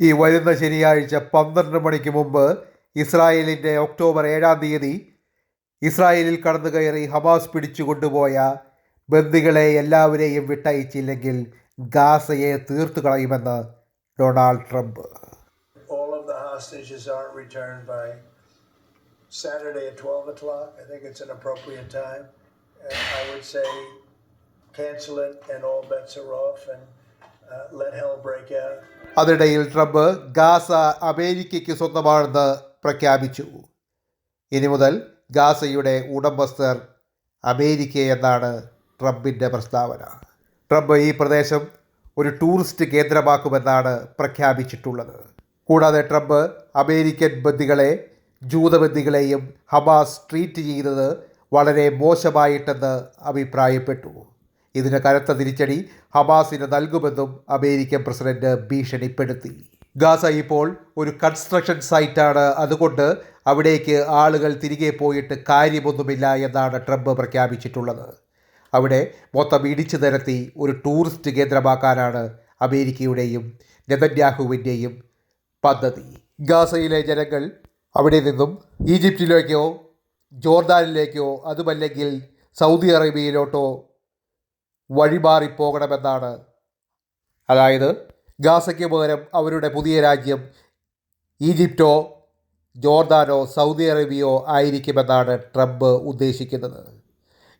ഈ വരുന്ന ശനിയാഴ്ച പന്ത്രണ്ട് മണിക്ക് മുമ്പ് ഇസ്രായേലിന്റെ ഒക്ടോബർ ഏഴാം തീയതി ഇസ്രായേലിൽ കടന്നു കയറി ഹമാസ് പിടിച്ചുകൊണ്ടുപോയ ബന്ദികളെ എല്ലാവരെയും വിട്ടയച്ചില്ലെങ്കിൽ ഗാസയെ തീർത്തു കളയുമെന്ന് Donald Trump Saturday at 12 o'clock. I think it's an appropriate time. And I would say cancel it and all bets are off and അതിനിടയിൽ ട്രംപ് ഗാസ അമേരിക്കയ്ക്ക് സ്വന്തമാണെന്ന് പ്രഖ്യാപിച്ചു. ഇനി മുതൽ ഗാസയുടെ ഉടമസ്ഥർ അമേരിക്ക എന്നാണ് ട്രംപിന്റെ പ്രസ്താവന. ട്രംപ് ഈ പ്രദേശം ഒരു ടൂറിസ്റ്റ് കേന്ദ്രമാക്കുമെന്നാണ് പ്രഖ്യാപിച്ചിട്ടുള്ളത്. കൂടാതെ ട്രംപ് അമേരിക്കൻ ബന്ദികളെ ജൂതബന്ദികളെയും ഹമാസ് ട്രീറ്റ് ചെയ്തത് വളരെ മോശമായിട്ടെന്ന് അഭിപ്രായപ്പെട്ടു. ഇതിന് കനത്ത തിരിച്ചടി ഹമാസിന് നൽകുമെന്നും അമേരിക്കൻ പ്രസിഡന്റ് ഭീഷണിപ്പെടുത്തി. ഗാസ ഇപ്പോൾ ഒരു കൺസ്ട്രക്ഷൻ സൈറ്റാണ് അതുകൊണ്ട് അവിടേക്ക് ആളുകൾ തിരികെ പോയിട്ട് കാര്യമൊന്നുമില്ല എന്നാണ് ട്രംപ് പ്രഖ്യാപിച്ചിട്ടുള്ളത്. അവിടെ മൊത്തം ഇടിച്ചു നിരത്തി ഒരു ടൂറിസ്റ്റ് കേന്ദ്രമാക്കാനാണ് അമേരിക്കയുടെയും നെതന്യാഹുവിന്റെയും പദ്ധതി. ഗാസയിലെ ജനങ്ങൾ അവിടെ നിന്നും ഈജിപ്തിലേക്കോ ജോർദാനിലേക്കോ അതുമല്ലെങ്കിൽ സൗദി അറേബ്യയിലോട്ടോ വഴിമാറിപ്പോകണമെന്നാണ്. അതായത് ഗാസയ്ക്ക് പകരം അവരുടെ പുതിയ രാജ്യം ഈജിപ്റ്റോ ജോർദാനോ സൗദി അറേബ്യയോ ആയിരിക്കുമെന്നാണ് ട്രംപ് ഉദ്ദേശിക്കുന്നത്.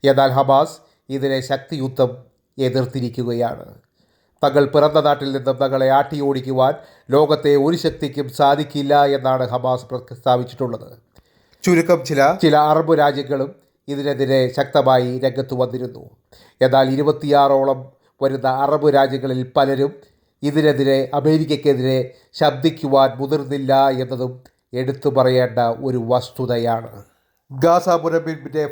എന്നാൽ ഹമാസ് ഇതിനെ ശക്തിയുദ്ധം എതിർത്തിരിക്കുകയാണ്. തങ്ങൾ പിറന്ന നാട്ടിൽ നിന്നും തങ്ങളെ ആട്ടിയോടിക്കുവാൻ ലോകത്തെ ഒരു ശക്തിക്കും സാധിക്കില്ല എന്നാണ് ഹമാസ് പ്രസ്താവിച്ചിട്ടുള്ളത് ചുരുക്കം ചില ചില അറബ് രാജ്യങ്ങളും ഇതിനെതിരെ ശക്തമായി രംഗത്ത് വന്നിരുന്നു. എന്നാൽ ഇരുപത്തിയാറോളം വരുന്ന അറബ് രാജ്യങ്ങളിൽ പലരും ഇതിനെതിരെ അമേരിക്കയ്ക്കെതിരെ ശബ്ദിക്കുവാൻ മുതിർന്നില്ല എന്നതും എടുത്തു പറയേണ്ട ഒരു വസ്തുതയാണ്. ഗാസ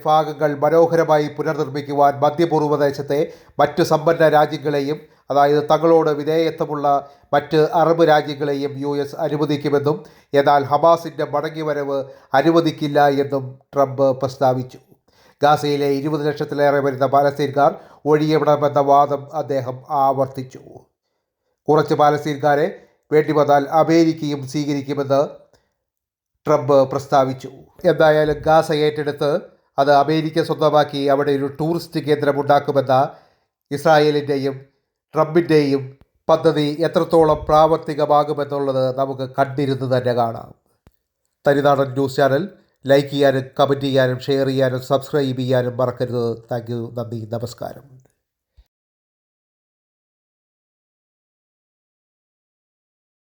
ഭാഗങ്ങൾ മനോഹരമായി പുനർനിർമ്മിക്കുവാൻ മധ്യപൂർവദേശത്തെ മറ്റു സമ്പന്ന രാജ്യങ്ങളെയും അതായത് തങ്ങളോട് വിധേയത്വമുള്ള മറ്റ് അറബ് രാജ്യങ്ങളെയും യു എസ് അനുവദിക്കുമെന്നും എന്നാൽ ഹമാസിന്റെ മടങ്ങിവരവ് അനുവദിക്കില്ല എന്നും ട്രംപ് പ്രസ്താവിച്ചു. ഗാസയിലെ ഇരുപത് ലക്ഷത്തിലേറെ വരുന്ന പാലസ്തീൻകാർ ഒഴിയപ്പെടണമെന്ന വാദം അദ്ദേഹം ആവർത്തിച്ചു. കുറച്ച് പാലസ്തീൻകാരെ വേണ്ടി വന്നാൽ അമേരിക്കയും സ്വീകരിക്കുമെന്ന് ട്രംപ് പ്രസ്താവിച്ചു. എന്തായാലും ഗാസ ഏറ്റെടുത്ത് അത് അമേരിക്ക സ്വന്തമാക്കി അവിടെ ഒരു ടൂറിസ്റ്റ് കേന്ദ്രം ഉണ്ടാക്കുമെന്ന ഇസ്രായേലിന്റെയും ട്രംപിന്റെയും പദ്ധതി എത്രത്തോളം പ്രാവർത്തികമാകുമെന്നുള്ളത് നമുക്ക് കണ്ടിരുന്ന് തന്നെ കാണാം. തരിനാടൻ ന്യൂസ് ചാനൽ ലൈക്ക് ചെയ്യാനും കമന്റ് ചെയ്യാനും ഷെയർ ചെയ്യാനും സബ്സ്ക്രൈബ് ചെയ്യാനും മറക്കരുത്. Thank you. നന്ദി. നമസ്കാരം.